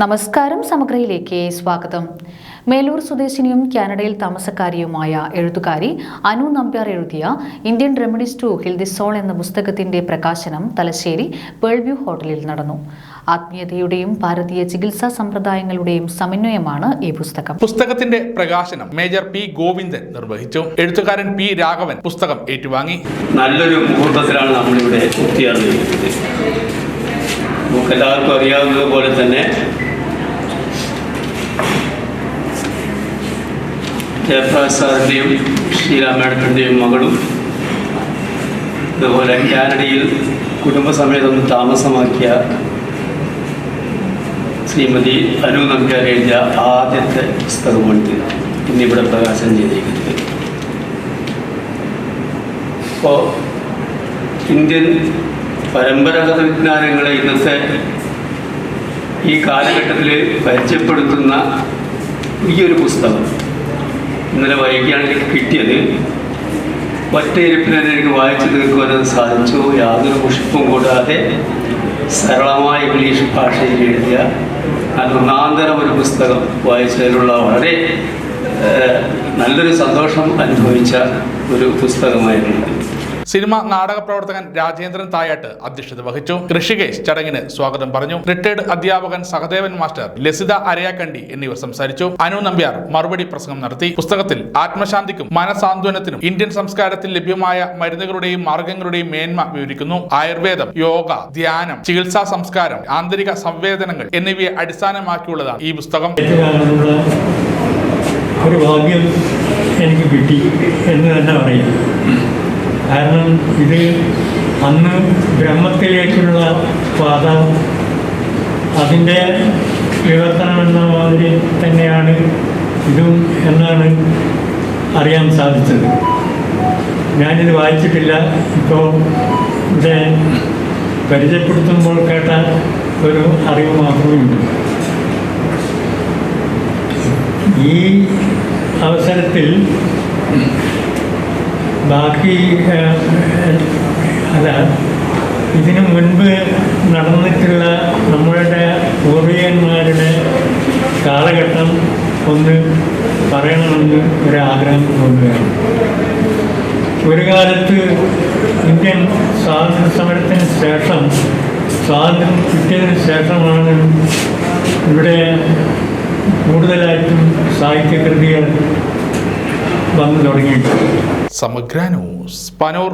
നമസ്കാരം സമഗ്രയിലേക്ക് സ്വാഗതം. മേലൂർ സ്വദേശിനിയും കാനഡയിൽ താമസക്കാരിയുമായ എഴുത്തുകാരി അനു നമ്പ്യാർ എഴുതിയ Indian remedies to heal soul എന്ന പുസ്തകത്തിന്റെ പ്രകാശനം തലശ്ശേരി പേൾവ്യൂ ഹോട്ടലിൽ നടന്നു. ആത്മീയതയുടെയും ഭാരതീയ ചികിത്സാ സമ്പ്രദായങ്ങളുടെയും സമന്വയമാണ് ഈ പുസ്തകം. പുസ്തകത്തിന്റെ പ്രകാശനം മേജർ പി ഗോവിന്ദൻ നിർവഹിച്ചു. എഴുത്തുകാരൻ പി രാഘവൻ പുസ്തകം ഏറ്റുവാങ്ങി. നല്ലൊരു മുഹൂർത്തത്തിലാണ് നമ്മളിവിടെ നമുക്കെല്ലാവർക്കും അറിയാവുന്നതുപോലെ തന്നെ ജയപ്രകാശ് സാറിന്റെയും ഷീല മാഡത്തിന്റെയും മകളും അതുപോലെ കാനഡയിൽ കുടുംബസമേതം താമസമാക്കിയ ശ്രീമതി അനു നമ്പ്യാർ എഴുതിയ ആദ്യത്തെ പുസ്തകമാണിത്. ഇന്നിവിടെ പ്രകാശനം ചെയ്തിരിക്കുന്നത്. ഇപ്പോൾ ഇന്ത്യൻ പരമ്പരാഗത വിജ്ഞാനങ്ങളെ ഇന്നത്തെ ഈ കാലഘട്ടത്തിൽ പരിചയപ്പെടുത്തുന്ന ഈ ഒരു പുസ്തകം. ഇന്നലെ വൈകിയാണ് എനിക്ക് കിട്ടിയത്. ഒറ്റയിരുപ്പിൽ തന്നെ എനിക്ക് വായിച്ചു തീർക്കുവാനത് സാധിച്ചു. യാതൊരു പുഷ്പവും കൂടാതെ സരളമായ ഇംഗ്ലീഷ് ഭാഷയിൽ എഴുതിയ ഒന്നാന്തരം ഒരു പുസ്തകം വായിച്ചതിലുള്ള വളരെ നല്ലൊരു സന്തോഷം അനുഭവിച്ച ഒരു പുസ്തകമായിരുന്നു. സിനിമ നാടക പ്രവർത്തകൻ രാജേന്ദ്രൻ തായാട്ട് അധ്യക്ഷത വഹിച്ചു. ഋഷികേശ് ചടങ്ങിന് സ്വാഗതം പറഞ്ഞു. റിട്ടയർഡ് അധ്യാപകൻ സഹദേവൻ മാസ്റ്റർ ലസിത അരയാക്കണ്ടി എന്നിവർ സംസാരിച്ചു. അനു നമ്പ്യാർ മറുപടി പ്രസംഗം നടത്തി. പുസ്തകത്തിൽ ആത്മശാന്തിക്കും മനസാന്ത്വനത്തിനും ഇന്ത്യൻ സംസ്കാരത്തിൽ ലഭ്യമായ മരുന്നുകളുടെയും മാർഗങ്ങളുടെയും മേന്മ വിവരിക്കുന്നു. ആയുർവേദം യോഗ ധ്യാനം ചികിത്സാ സംസ്കാരം ആന്തരിക സംവേദനങ്ങൾ എന്നിവയെ അടിസ്ഥാനമാക്കിയുള്ളതാണ് ഈ പുസ്തകം. ഒരു ഭാഗ്യം എനിക്ക് കിട്ടി എന്ന് തന്നെ പറയാം. കാരണം ഇത് അന്ന് ബ്രഹ്മത്തിലേക്കുള്ള പാത അതിന്റെ വിവർത്തനം എന്ന മാതിരി തന്നെയാണ് ഇതും എന്നാണ് അറിയാൻ സാധിച്ചത്. ഞാനിത് വായിച്ചിട്ടില്ല. ഇപ്പോൾ ഇവിടെ പരിചയപ്പെടുത്തുമ്പോൾ കേട്ട ഒരു അറിവ് മാത്രമേ ഉള്ളൂ ഈ അവസരത്തിൽ ബാക്കി അല്ല ഇതിനു മുൻപ് നടന്നിട്ടുള്ള നമ്മളുടെ പൂർവികന്മാരുടെ കാലഘട്ടം ഒന്ന് പറയണമെന്ന് ഒരാഗ്രഹം കൊണ്ടുവരണം ഒരു കാലത്ത് ഇന്ത്യൻ സ്വാതന്ത്ര്യ സമരത്തിന് ശേഷം സ്വാതന്ത്ര്യം കിട്ടിയതിന് ശേഷമാണ് ഇവിടെ കൂടുതലായിട്ടും സാഹിത്യകൃതികൾ വന്നു തുടങ്ങിയിട്ടുള്ളത് സമഗ്ര ന്യൂസ്. പനൂർ